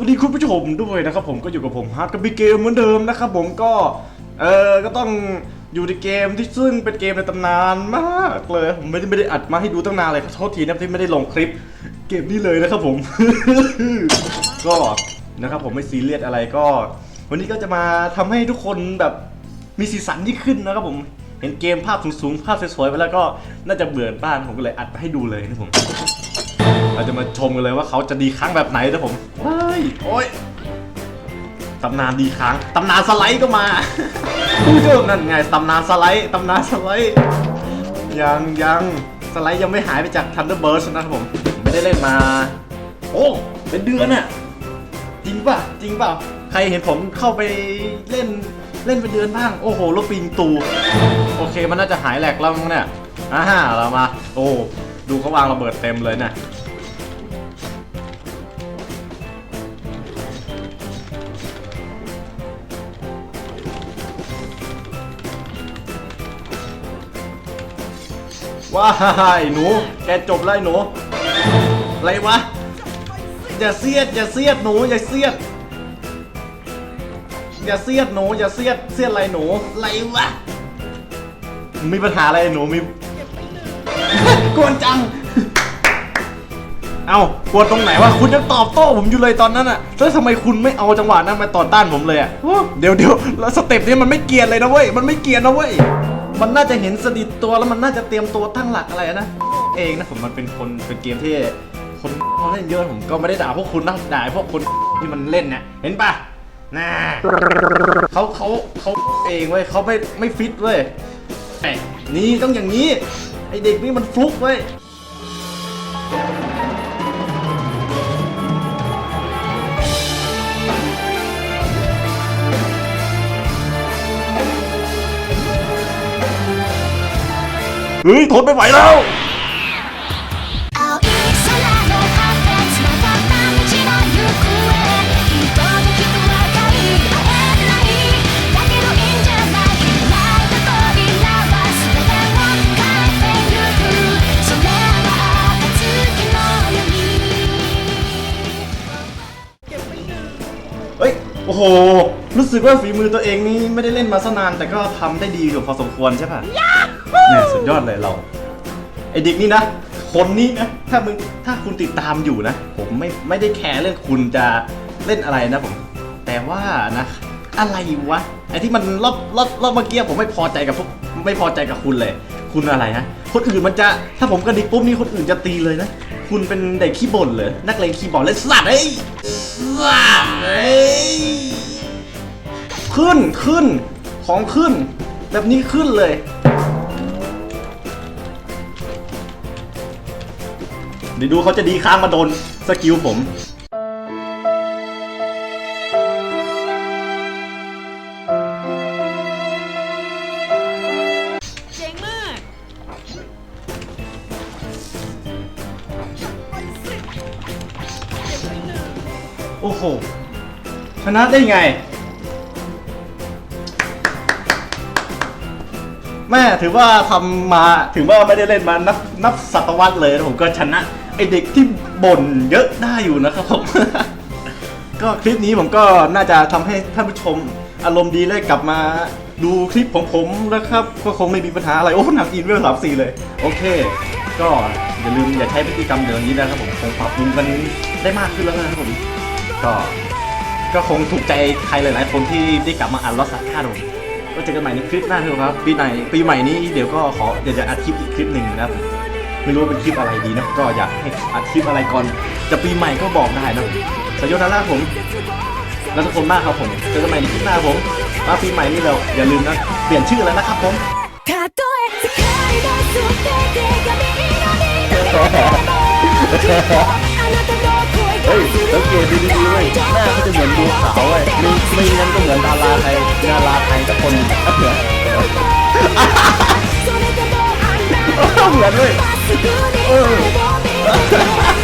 วัสดีคุณผู้ชมด้วยนะครับผมก็อยู่กับผมฮาร์ดกับบิ๊กเกมเหมือนเดิมนะครับผมก็เออก็ต้องอยู่ในเกมที่ซึ่งเป็นเกมในตำนานมากเลยผมไม่ได้ไม่ได้อัดมาให้ดูตั้งนานเลยขอโทษทีนะที่ไม่ได้ลงคลิปเกมนี้เลยนะครับผม ก็นะครับผมไม่ซีเรียสอะไรก็ วันนี้ก็จะมาทำให้ทุกคนแบบมีสีสันที่ขึ้นนะครับผมเห็นเกมภาพสูงๆภาพสวยๆไปแล้วก็น่าจะเบื่อบ้านผมก็เลยอัดมาให้ดูเลยนะผม เราจะมาชมกันเลยว่าเขาจะดีครั้งแบบไหนนะผมว้ายโอ้ยตำนานดีครั้งตำนานสไลด์ก็มานั่นไงตำนานสไลด์ตำนานสไลด์ยังยังสไลด์ยังไม่หายไปจาก Thunderbird นะครับผมผม ไม่ได้เล่นมา โอ้ เป็นเดือนอะจริงป่ะ จริงเปล่าใครเห็นผมเข้าไปเล่นเล่นเป็นเดือนบ้าง โอ้โหแล้วปิงตู โอเค มันน่าจะหายแหลกแล้วมั้งเนี่ยอ่าฮะเรามา โอ้ ดูเขาวางระเบิดเต็มเลยนะ ว้ายหนู แกจบแล้วไอ้หนูอะไรวะ อย่าเสียด อย่าเสียดหนู อย่าเสียด อย่าเสียดหนู อย่าเสียด เสียดอะไรหนูอะไรวะ มีปัญหาอะไรหนู มีกวนจัง เอากวนตรงไหนวะ คุณยังตอบโต้ผมอยู่เลยตอนนั้นอะแล้วทำไมคุณไม่เอาจังหวะนั้นมาต่อต้านผมเลยอะเดี๋ยวเดี๋ยวแล้วสเต็ปนี้มันไม่เกียนเลยนะเว้ย มันไม่เกียนนะเว้ย มันน่าจะเห็นสะดิดตัวแล้วมันน่าจะเตรียมตัวตั้งหลักอะไรนะ เองนะผมมันเป็นคนเป็นเกมที่คนเขาเล่นเยอะผมก็ไม่ได้ด่าพวกคุณนะด่าพวกคนที่มันเล่นเนี่ยเห็นปะน่าเขาเขาเขาเองเว้ยเขาไม่ไม่ฟิตเว้ยนี่ต้องอย่างนี้ไอเด็กนี่มันฟลุกเว้ย เฮ้ยทนไม่ไหวแล้วเอ้ย โอ้โห รู้สึกว่าฝีมือตัวเองนี่ไม่ได้เล่นมาสนาน แต่ก็ทำได้ดีอยู่พอสมควรใช่ปะ เนี่ยสุดยอดเลยเรา ไอเด็กนี่นะ คนนี้นะ ถ้ามึงถ้าคุณติดตามอยู่นะ ผมไม่ไม่ได้แคร์เรื่องคุณจะเล่นอะไรนะผม แต่ว่านะ อะไรวะ ไอที่มันรอบรอบรอบเมื่อกี้ผมไม่พอใจกับพวกไม่พอใจกับคุณเลย คุณอะไรฮะคนอื่นมันจะถ้าผมกระดิกปุ๊บนี่คนอื่นจะตีเลยนะ คุณเป็นเด็กขี้บ่นเลยนักเลงขี้บ่นเลยสัตว์เอ้ยสัตว์เอ้ยขึ้นขึ้นของขึ้น แบบนี้ขึ้นเลย เดี๋ยวดูเขาจะดีค้างมาโดนสกิลผม เจ๋งมาก โอ้โห ชนะได้ไง แม่ถือว่าทำมา ถือว่าไม่ได้เล่นมานับนับศตวรรษเลยนะผมก็ชนะ ไอเด็กที่บ่นเยอะได้อยู่นะครับผม ก็คลิปนี้ผมก็น่าจะทำให้ท่านผู้ชมอารมณ์ดีได้กลับมาดูคลิปของผมนะครับ ก็คงไม่มีปัญหาอะไร โอ้หนักอินเวลสามสี่เลย โอเค ก็อย่าลืมอย่าใช้พฤติกรรมเดิมนี้นะครับผมคงปรับปรุงกันได้มากขึ้นแล้วนะครับผม ก็ก็คงถูกใจใครหลาย ๆ คนที่ได้กลับมาอ่านลอสซัดค่าผมก็เจอกันใหม่ในคลิปหน้าครับ ปีไหนปีใหม่นี้เดี๋ยวก็ขอเดี๋ยวจะอัดคลิปอีกคลิปหนึ่งนะครับ ไม่รู้เป็นคลิปอะไรดีนะ ก็อยากให้อัดคลิปอะไรก่อน จะปีใหม่ก็บอกได้นะสยดาล่าผมรัวทุกคนมากครับผมเจอกันใหม่ในคลิปหน้าผมมาปีใหม่นี่เราอย่าลืมนะ เปลี่ยนชื่อแล้วนะครับผมเฮ้ยสังเกตดูดีๆเว้ยหน้าเขาจะเหมือนดูขาวเว้ยไม่ไม่งั้นก็เหมือนดาราไทยดาราไทยสักคนอะเถอะ เหมือนเลยเออ